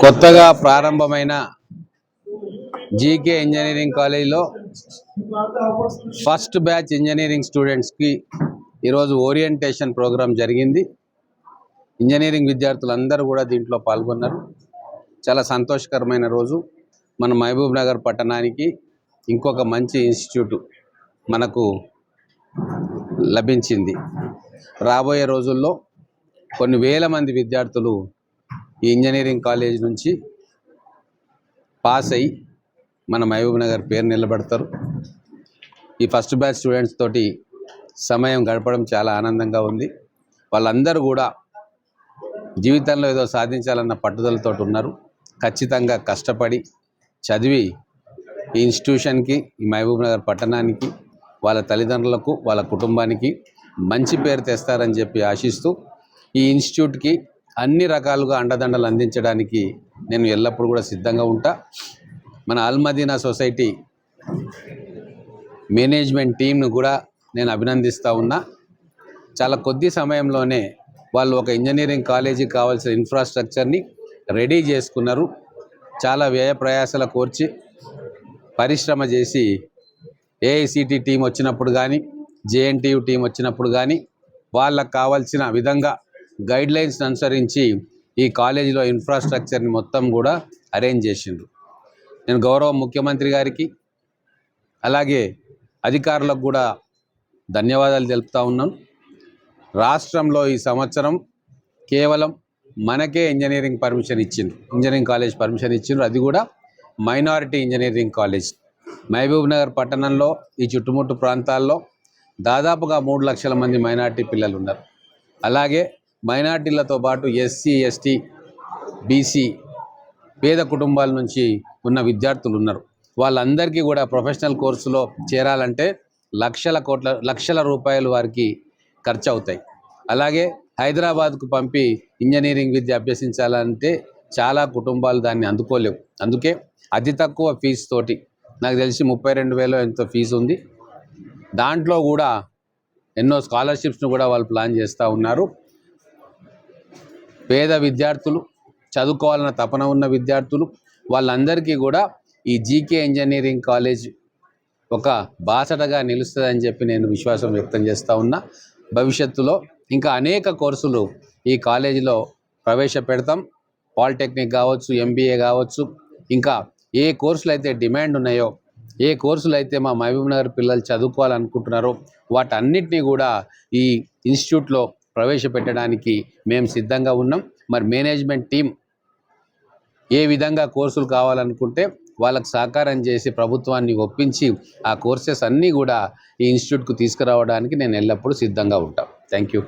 కొత్తగా ప్రారంభమైన GK engineering కాలేజీలో ఫస్ట్ బ్యాచ్ ఇంజనీరింగ్ స్టూడెంట్స్కి ఈరోజు ఓరియంటేషన్ ప్రోగ్రాం జరిగింది. ఇంజనీరింగ్ విద్యార్థులందరూ కూడా దీంట్లో పాల్గొన్నారు. చాలా సంతోషకరమైన రోజు. మన మహబూబ్ నగర్ పట్టణానికి ఇంకొక మంచి ఇన్స్టిట్యూట్ మనకు లభించింది. రాబోయే రోజుల్లో కొన్ని వేల మంది విద్యార్థులు ఈ ఇంజనీరింగ్ కాలేజ్ నుంచి పాస్ అయ్యి మన మహబూబ్ నగర్ పేరు నిలబెడతారు. ఈ ఫస్ట్ బ్యాచ్ స్టూడెంట్స్ తోటి సమయం గడపడం చాలా ఆనందంగా ఉంది. వాళ్ళందరూ కూడా జీవితంలో ఏదో సాధించాలన్న పట్టుదలతో ఉన్నారు. ఖచ్చితంగా కష్టపడి చదివి ఈ ఇన్స్టిట్యూషన్కి ఈ మహబూబ్ నగర్ పట్టణానికి వాళ్ళ తల్లిదండ్రులకు వాళ్ళ కుటుంబానికి మంచి పేరు తెస్తారని చెప్పి ఆశిస్తూ ఈ ఇన్స్టిట్యూట్కి అన్ని రకాలుగా అండదండలు అందించడానికి నేను ఎల్లప్పుడూ కూడా సిద్ధంగా ఉంటా. మన అల్మదీనా సొసైటీ మేనేజ్మెంట్ టీంను కూడా నేను అభినందిస్తూ ఉన్నా. చాలా కొద్ది సమయంలోనే వాళ్ళు ఒక ఇంజనీరింగ్ కాలేజీకి కావాల్సిన ఇన్ఫ్రాస్ట్రక్చర్ని రెడీ చేసుకున్నారు. చాలా వ్యయ ప్రయాసాల కోర్చి పరిశ్రమ చేసి ఏఐసిటి టీం వచ్చినప్పుడు కానీ జేఎన్టీయు టీం వచ్చినప్పుడు కానీ వాళ్ళకు కావాల్సిన విధంగా గైడ్లైన్స్ అనుసరించి ఈ కాలేజీలో ఇన్ఫ్రాస్ట్రక్చర్ని మొత్తం కూడా అరేంజ్ చేసిండ్రు. నేను గౌరవ ముఖ్యమంత్రి గారికి అలాగే అధికారులకు కూడా ధన్యవాదాలు తెలుపుతా ఉన్నాను. రాష్ట్రంలో ఈ సంవత్సరం కేవలం మనకే ఇంజనీరింగ్ పర్మిషన్ ఇచ్చిండ్రు. ఇంజనీరింగ్ కాలేజ్ పర్మిషన్ ఇచ్చిండ్రు. అది కూడా minority engineering college. Mahabub Nagar పట్టణంలో ఈ చుట్టుముట్టు ప్రాంతాల్లో దాదాపుగా మూడు లక్షల మంది మైనారిటీ పిల్లలు ఉన్నారు. అలాగే మైనార్టీలతో పాటు ఎస్సీ ఎస్టీ బీసీ పేద కుటుంబాల నుంచి ఉన్న విద్యార్థులు ఉన్నారు. వాళ్ళందరికీ కూడా ప్రొఫెషనల్ కోర్సులో చేరాలంటే లక్షల కోట్ల లక్షల రూపాయలు వారికి ఖర్చు అవుతాయి అలాగే హైదరాబాద్కు పంపి ఇంజనీరింగ్ విద్య అభ్యసించాలంటే చాలా కుటుంబాలు దాన్ని అందుకోలేవు. అందుకే అతి తక్కువ ఫీజు తోటి నాకు తెలిసి ముప్పై రెండు వేలు ఎంతో ఫీజు ఉంది. దాంట్లో కూడా ఎన్నో స్కాలర్షిప్స్ను కూడా వాళ్ళు ప్లాన్ చేస్తూ ఉన్నారు. పేద విద్యార్థులు చదువుకోవాలన్న తపన ఉన్న విద్యార్థులు వాళ్ళందరికీ కూడా ఈ జీకే ఇంజనీరింగ్ కాలేజ్ ఒక బాసటగా నిలుస్తుందని చెప్పి నేను విశ్వాసం వ్యక్తం చేస్తూ ఉన్నా. భవిష్యత్తులో ఇంకా అనేక కోర్సులు ఈ కాలేజీలో ప్రవేశపెడతాం. పాలిటెక్నిక్ కావచ్చు ఎంబీఏ కావచ్చు ఇంకా ఏ కోర్సులు అయితే డిమాండ్ ఉన్నాయో ఏ కోర్సులు అయితే మా మహబూబ్ నగర్ పిల్లలు చదువుకోవాలనుకుంటున్నారో వాటన్నిటినీ కూడా ఈ ఇన్స్టిట్యూట్లో ప్రవేశపెట్టడానికి మేము సిద్ధంగా ఉన్నాం. మరి మేనేజ్మెంట్ టీం ఏ విధంగా కోర్సులు కావాలనుకుంటే వాళ్ళకు సహకారం చేసి ప్రభుత్వాన్ని ఒప్పించి ఆ కోర్సెస్ అన్నీ కూడా ఈ ఇన్స్టిట్యూట్కు తీసుకురావడానికి నేను ఎల్లప్పుడూ సిద్ధంగా ఉంటాను థ్యాంక్ యూ.